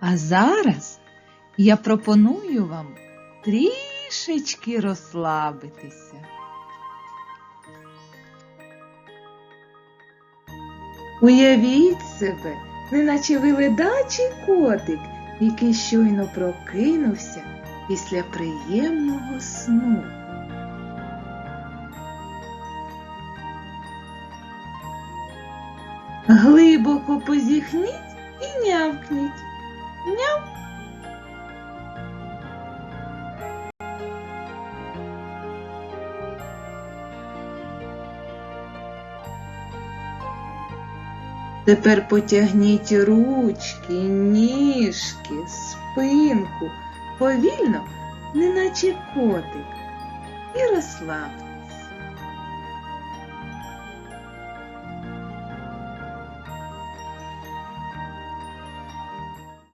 А зараз я пропоную вам трішечки розслабитися. Уявіть себе, неначе ви ледачий котик, який щойно прокинувся після приємного сну. Глибоко позіхніть і нявкніть. Няв. Тепер потягніть ручки, ніжки, спинку повільно, неначе котик, і розслабте.